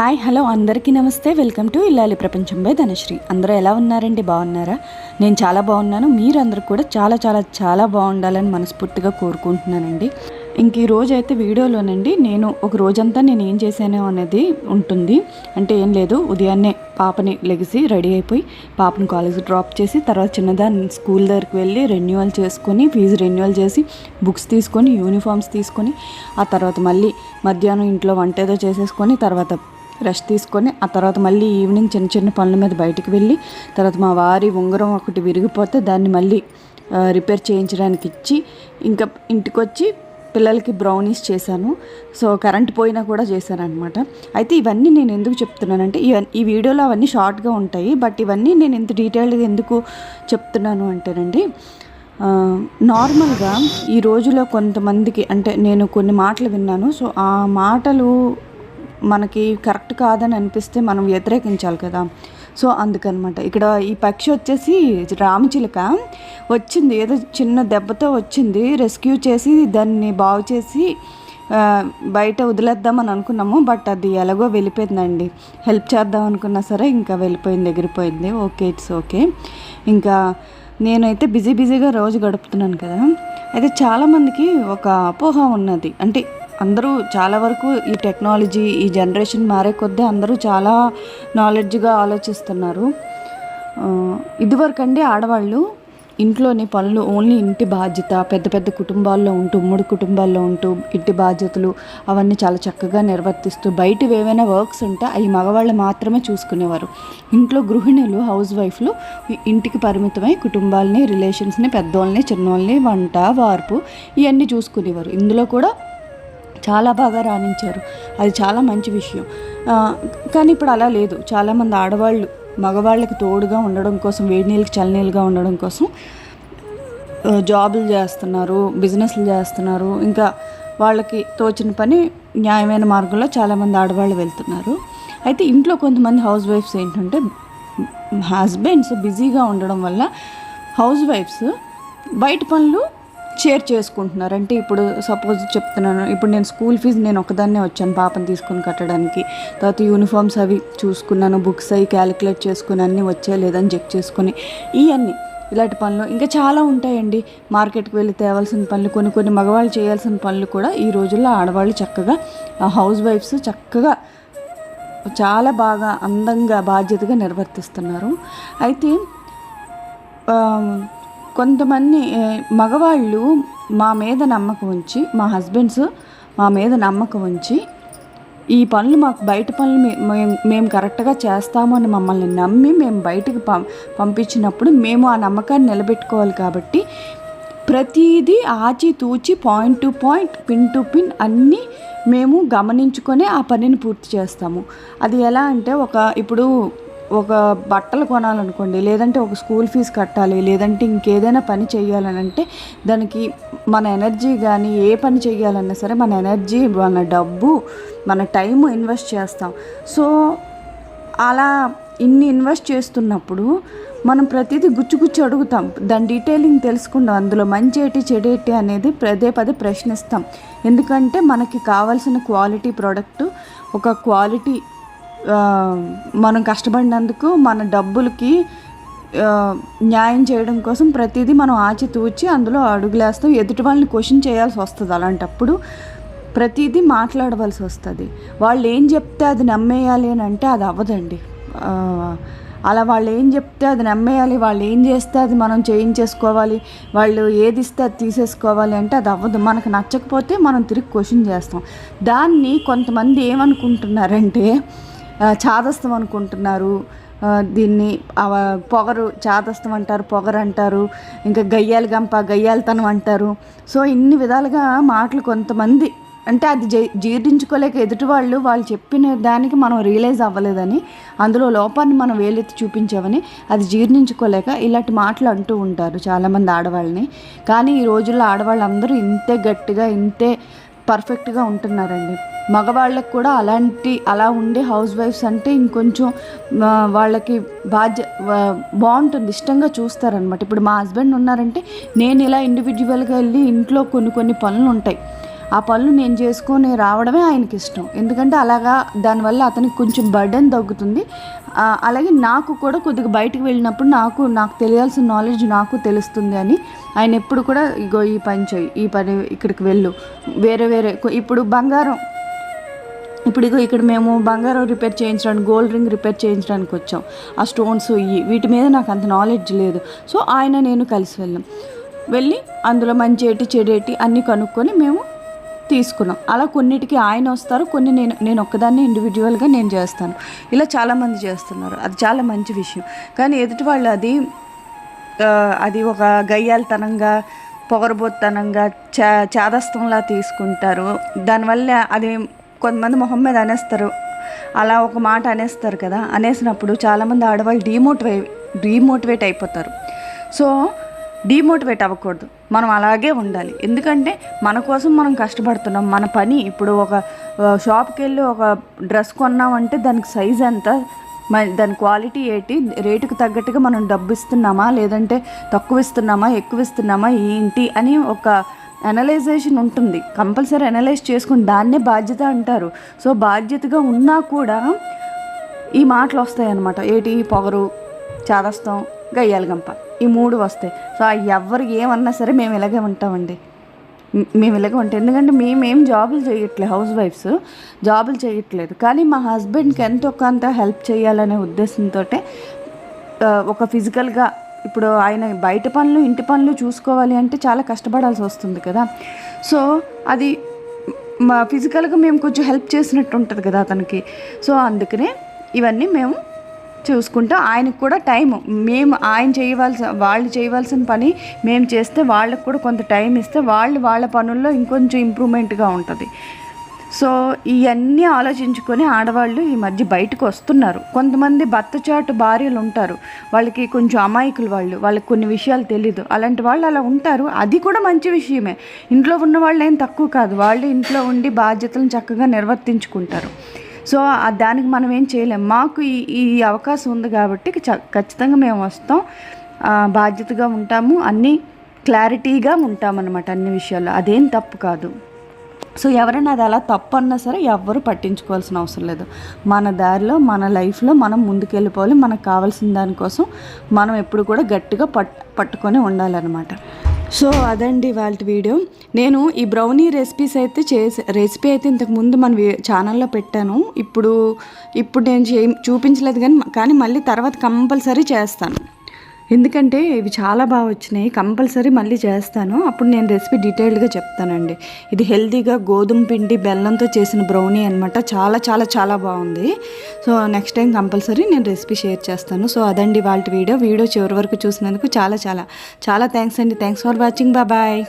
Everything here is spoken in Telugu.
హాయ్ హలో అందరికీ నమస్తే. వెల్కమ్ టు ఇల్లాలి ప్రపంచం బై ధనశ్రీ. అందరూ ఎలా ఉన్నారండి? బాగున్నారా? నేను చాలా బాగున్నాను. మీరందరూ కూడా చాలా చాలా చాలా బాగుండాలని మనస్ఫూర్తిగా కోరుకుంటున్నానండి. ఇంక ఈ రోజు అయితే వీడియోలోనండి నేను ఒక రోజంతా నేను ఏం చేశాను అనేది ఉంటుంది. అంటే ఏం లేదు ఉదయాన్నే పాపని లెగిసి రెడీ అయిపోయి పాపని కాలేజ్ డ్రాప్ చేసి తర్వాత చిన్నదాన్ని స్కూల్ దగ్గరికి వెళ్ళి రెన్యువల్ చేసుకొని ఫీజు రెన్యువల్ చేసి బుక్స్ తీసుకొని యూనిఫామ్స్ తీసుకొని ఆ తర్వాత మళ్ళీ మధ్యాహ్నం ఇంట్లో వంట ఏదో చేసేసుకొని తర్వాత రెస్ట్ తీసుకొని ఆ తర్వాత మళ్ళీ ఈవినింగ్ చిన్న చిన్న పనుల మీద బయటికి వెళ్ళి తర్వాత మా వారి ఉంగరం ఒకటి విరిగిపోతే దాన్ని మళ్ళీ రిపేర్ చేయించడానికి ఇచ్చి ఇంకా ఇంటికి వచ్చి పిల్లలకి బ్రౌనీస్ చేశాను. సో కరెంట్ పోయినా కూడా చేశాను అనమాట అయితే ఇవన్నీ నేను ఎందుకు చెప్తున్నానంటే ఈ వీడియోలో అవన్నీ షార్ట్గా ఉంటాయి బట్ ఇవన్నీ నేను ఇంత డీటెయిల్డ్గా ఎందుకు చెప్తున్నాను అంటేనండి నార్మల్గా ఈ రోజులో కొంతమందికి అంటే నేను కొన్ని మాటలు విన్నాను. సో ఆ మాటలు మనకి కరెక్ట్ కాదని అనిపిస్తే మనం వ్యతిరేకించాలి కదా. సో అందుకనమాట. ఇక్కడ ఈ పక్షి వచ్చేసి రామచిలుక వచ్చింది ఏదో చిన్న దెబ్బతో వచ్చింది. రెస్క్యూ చేసి దాన్ని బాగు చేసి బయట వదిలేద్దామని అనుకున్నాము. బట్ అది ఎలాగో వెళ్ళిపోయిందండి. హెల్ప్ చేద్దాం అనుకున్నా సరే ఇంకా వెళ్ళిపోయింది ఎగిరిపోయింది. Okay it's okay. ఇంకా నేనైతే బిజీ బిజీగా రోజు గడుపుతున్నాను కదా. అయితే చాలామందికి ఒక అపోహ ఉన్నది. అంటే అందరూ చాలా వరకు ఈ టెక్నాలజీ ఈ జనరేషన్ మారే కొద్దీ అందరూ చాలా నాలెడ్జ్గా ఆలోచిస్తున్నారు. ఇదివరకు అండి ఆడవాళ్ళు ఇంట్లోని పనులు ఓన్లీ ఇంటి బాధ్యత పెద్ద పెద్ద కుటుంబాల్లో ఉంటూ ఉమ్మడి కుటుంబాల్లో ఉంటూ ఇంటి బాధ్యతలు అవన్నీ చాలా చక్కగా నిర్వర్తిస్తూ బయట ఏవైనా వర్క్స్ ఉంటే అవి మగవాళ్ళు మాత్రమే చూసుకునేవారు. ఇంట్లో గృహిణులు హౌస్ వైఫ్లు ఇంటికి పరిమితమై కుటుంబాలని రిలేషన్స్ని పెద్దోళ్ళని చిన్నోళ్ళని వంట వార్పు ఇవన్నీ చూసుకునేవారు. ఇందులో కూడా చాలా బాగా రాణించారు. అది చాలా మంచి విషయం. కానీ ఇప్పుడు అలా లేదు. చాలామంది ఆడవాళ్ళు మగవాళ్ళకి తోడుగా ఉండడం కోసం వేడి నీళ్ళకి చల్లనీళ్ళుగా ఉండడం కోసం జాబులు చేస్తున్నారు బిజినెస్లు చేస్తున్నారు. ఇంకా వాళ్ళకి తోచిన పని న్యాయమైన మార్గంలో చాలామంది ఆడవాళ్ళు వెళ్తున్నారు. అయితే ఇంట్లో కొంతమంది హౌస్ వైఫ్స్ ఏంటంటే హస్బెండ్స్ బిజీగా ఉండడం వల్ల హౌస్ వైఫ్స్ బయట పనులు షేర్ చేసుకుంటున్నారు. అంటే ఇప్పుడు సపోజ్ చెప్తున్నాను ఇప్పుడు నేను స్కూల్ ఫీజు నేను ఒకదాన్నే వచ్చాను పాపని తీసుకుని కట్టడానికి. తర్వాత యూనిఫామ్స్ అవి చూసుకున్నాను బుక్స్ అవి క్యాలిక్యులేట్ చేసుకుని అన్నీ వచ్చే లేదని చెక్ చేసుకుని ఇవన్నీ ఇలాంటి పనులు ఇంకా చాలా ఉంటాయండి. మార్కెట్కి వెళ్ళి తేవాల్సిన పనులు కొన్ని కొన్ని మగవాళ్ళు చేయాల్సిన పనులు కూడా ఈ రోజుల్లో ఆడవాళ్ళు చక్కగా హౌస్ వైఫ్స్ చక్కగా చాలా బాగా అందంగా బాధ్యతగా నిర్వర్తిస్తున్నారు. అయితే కొంతమంది మగవాళ్ళు మా మీద నమ్మకం ఉంచి మా హస్బెండ్స్ మా మీద నమ్మకం ఉంచి ఈ పనులు మాకు బయట పనులు మేము కరెక్ట్గా చేస్తాము అని మమ్మల్ని నమ్మి మేము బయటకు పం పంపించినప్పుడు మేము ఆ నమ్మకాన్ని నిలబెట్టుకోవాలి కాబట్టి ప్రతిదీ ఆచితూచి point to point pin to pin అన్నీ మేము గమనించుకొని ఆ పనిని పూర్తి చేస్తాము. అది ఎలా అంటే ఒక ఇప్పుడు ఒక బట్టలు కొనాలనుకోండి లేదంటే ఒక స్కూల్ ఫీజు కట్టాలి లేదంటే ఇంకేదైనా పని చేయాలని అంటే దానికి మన ఎనర్జీ కానీ ఏ పని చేయాలన్నా సరే మన ఎనర్జీ మన డబ్బు మన టైం ఇన్వెస్ట్ చేస్తాం. సో అలా ఇన్ని ఇన్వెస్ట్ చేస్తున్నప్పుడు మనం ప్రతిదీ గుచ్చు అడుగుతాం. దాని డీటెయిలింగ్ తెలుసుకుంటాం అందులో మంచి ఏంటి చెడేటి అనేది పదే పదే ప్రశ్నిస్తాం. ఎందుకంటే మనకి కావాల్సిన క్వాలిటీ ప్రోడక్ట్ ఒక క్వాలిటీ మనం కష్టపడినందుకు మన డబ్బులకి న్యాయం చేయడం కోసం ప్రతిదీ మనం ఆచితూచి అందులో అడుగులేస్తాం. ఎదుటి వాళ్ళని క్వశ్చన్ చేయాల్సి వస్తుంది అలాంటప్పుడు. ప్రతిదీ మాట్లాడవలసి వస్తుంది. వాళ్ళు ఏం చెప్తే అది నమ్మేయాలి అని అంటే అది అవ్వదండి. అలా వాళ్ళు ఏం చెప్తే అది నమ్మేయాలి వాళ్ళు ఏం చేస్తే అది మనం చేయించేసుకోవాలి వాళ్ళు ఏది ఇస్తే అది తీసేసుకోవాలి అంటే అది అవ్వదు. మనకు నచ్చకపోతే మనం తిరిగి క్వశ్చన్ చేస్తాం. దాన్ని కొంతమంది ఏమనుకుంటున్నారంటే చాదస్తం అనుకుంటున్నారు. దీన్ని పొగరు చాదస్తం అంటారు పొగరు అంటారు ఇంకా గయ్యాలి గంప గయ్యాలితనం అంటారు. సో ఇన్ని విధాలుగా మాటలు కొంతమంది అంటే అది జీ- జీర్ణించుకోలేక ఎదుటి వాళ్ళు వాళ్ళు చెప్పిన దానికి మనం రియలైజ్ అవ్వలేదని అందులో లోపాన్ని మనం వేలెత్తి చూపించామని అది జీర్ణించుకోలేక ఇలాంటి మాటలు అంటూ ఉంటారు చాలామంది ఆడవాళ్ళని. కానీ ఈ రోజుల్లో ఆడవాళ్ళందరూ ఇంతే గట్టిగా ఇంతే పర్ఫెక్ట్గా ఉంటున్నారండి. మగవాళ్ళకు కూడా అలాంటి అలా ఉండే హౌస్ వైఫ్స్ అంటే ఇంకొంచెం వాళ్ళకి బాధ్య బాగుంటుంది. ఇష్టంగా చూస్తారనమాట ఇప్పుడు మా హస్బెండ్ ఉన్నారంటే నేను ఇలా ఇండివిజువల్గా వెళ్ళి ఇంట్లో కొన్ని కొన్ని పనులు ఉంటాయి ఆ పనులు నేను చేసుకొని రావడమే ఆయనకి ఇష్టం. ఎందుకంటే అలాగా దానివల్ల అతనికి కొంచెం బర్డెన్ తగ్గుతుంది. అలాగే నాకు కూడా కొద్దిగా బయటకు వెళ్ళినప్పుడు నాకు నాకు తెలియాల్సిన నాలెడ్జ్ నాకు తెలుస్తుంది అని ఆయన ఎప్పుడు కూడా ఇగో ఈ పని చేయి ఈ పని ఇక్కడికి వెళ్ళు. వేరే వేరే ఇప్పుడు బంగారం. ఇప్పుడు ఇగో ఇక్కడ మేము బంగారం రిపేర్ చేయించడానికి గోల్డ్ రింగ్ రిపేర్ చేయించడానికి వచ్చాం. ఆ స్టోన్స్ ఇవి వీటి మీద నాకు అంత నాలెడ్జ్ లేదు. సో ఆయన నేను కలిసి వెళ్ళాం. వెళ్ళి అందులో మంచి ఏటి చెడేటి అన్నీ కనుక్కొని మేము తీసుకున్నాం. అలా కొన్నిటికి ఆయన వస్తారు కొన్ని నేను నేను ఒక్కదాన్ని ఇండివిజువల్గా నేను చేస్తాను. ఇలా చాలామంది చేస్తున్నారు. అది చాలా మంచి విషయం. కానీ ఎదుటి వాళ్ళు అది అది ఒక గయ్యాలతనంగా పొగరబోత్తనంగా చా చాదస్తంలా తీసుకుంటారు. దానివల్ల అది కొంతమంది మొహం మీద అనేస్తారు. అలా ఒక మాట అనేస్తారు కదా అనేసినప్పుడు చాలామంది ఆడవాళ్ళు డీమోటివే డీమోటివేట్ అయిపోతారు. సో డీమోటివేట్ అవ్వకూడదు. మనం అలాగే ఉండాలి. ఎందుకంటే మన కోసం మనం కష్టపడుతున్నాం. మన పని ఇప్పుడు ఒక షాప్కి వెళ్ళి ఒక డ్రెస్ కొన్నామంటే దానికి సైజ్ ఎంత? దాని క్వాలిటీ ఏంటి? రేటుకు తగ్గట్టుగా మనం డబ్బు ఇస్తున్నామా? లేదంటే తక్కువ ఇస్తున్నామా? ఎక్కువ ఇస్తున్నామా? ఏంటి? అని ఒక అనలైజేషన్ ఉంటుంది. కంపల్సరీ అనలైజ్ చేసుకుని దాన్నే బాధ్యత అంటారు. సో బాధ్యతగా ఉన్నా కూడా ఈ మాటలు వస్తాయి అన్నమాట ఏటి పొగరు చాదస్తం గయ్యాలగంప. ఈ మూడు వస్తాయి. సో ఎవరు ఏమన్నా సరే మేము ఇలాగే ఉంటామండి. మేము ఇలాగే ఉంటాం. ఎందుకంటే మేమేం జాబులు చేయట్లేదు హౌస్ వైఫ్స్. జాబులు చేయట్లేదు. కానీ మా హస్బెండ్కి ఎంతో కొంత హెల్ప్ చేయాలనే ఉద్దేశంతో ఒక ఫిజికల్గా ఇప్పుడు ఆయన బయట పనులు ఇంటి పనులు చూసుకోవాలి అంటే చాలా కష్టపడాల్సి వస్తుంది కదా. సో అది మా ఫిజికల్గా మేము కొంచెం హెల్ప్ చేసినట్టు ఉంటుంది కదా అతనికి. సో అందుకనే ఇవన్నీ మేము చూసుకుంటూ ఆయనకు కూడా టైం మేము ఆయన చేయవలసిన వాళ్ళు చేయవలసిన పని మేము చేస్తే వాళ్ళకు కూడా కొంత టైం ఇస్తే వాళ్ళు వాళ్ళ పనుల్లో ఇంకొంచెం ఇంప్రూవ్మెంట్గా ఉంటుంది. సో ఇవన్నీ ఆలోచించుకొని ఆడవాళ్ళు ఈ మధ్య బయటకు వస్తున్నారు. కొంతమంది బత్తచాటు భార్యలు ఉంటారు వాళ్ళకి కొంచెం అమాయకులు వాళ్ళు వాళ్ళకి కొన్ని విషయాలు తెలీదు. అలాంటి వాళ్ళు అలా ఉంటారు. అది కూడా మంచి విషయమే. ఇంట్లో ఉన్న వాళ్ళు ఏం తక్కువ కాదు. వాళ్ళు ఇంట్లో ఉండి బాధ్యతలను చక్కగా నిర్వర్తించుకుంటారు. సో దానికి మనం ఏం చేయలేం. మాకు ఈ ఈ అవకాశం ఉంది కాబట్టి చ- ఖచ్చితంగా మేము వస్తాం. బాధ్యతగా ఉంటాము. అన్నీ క్లారిటీగా ఉంటామన్నమాట అన్ని విషయాల్లో. అదేం తప్పు కాదు. సో ఎవరైనా అది అలా తప్పు అన్నా సరే ఎవ్వరు పట్టించుకోవాల్సిన అవసరం లేదు. మన దారిలో మన లైఫ్లో మనం ముందుకెళ్ళిపోవాలి. మనకు కావాల్సిన దానికోసం మనం ఎప్పుడు కూడా గట్టిగా పట్ పట్టుకొని ఉండాలన్నమాట. సో అదండి వాళ్ళ వీడియో. నేను ఈ బ్రౌనీ రెసిపీస్ అయితే చేసి రెసిపీ అయితే ఇంతకుముందు మన వీ- ఛానల్లో పెట్టాను. ఇప్పుడు ఇప్పుడు నేను చే చూపించలేదు కానీ కానీ మళ్ళీ తర్వాత కంపల్సరీ చేస్తాను. ఎందుకంటే ఇవి చాలా బాగా వచ్చినాయి. కంపల్సరీ మళ్ళీ చేస్తాను. అప్పుడు నేను రెసిపీ డీటెయిల్డ్గా చెప్తానండి. ఇది హెల్తీగా గోధుమ పిండి బెల్లంతో చేసిన బ్రౌనీ అనమాట చాలా చాలా చాలా బాగుంది. సో నెక్స్ట్ టైం కంపల్సరీ నేను రెసిపీ షేర్ చేస్తాను. సో అదండి వాళ్ళ వీడియో. వీడియో చివరి వరకు చూసినందుకు చాలా చాలా చాలా థ్యాంక్స్ అండి. Thanks for watching. బాయ్.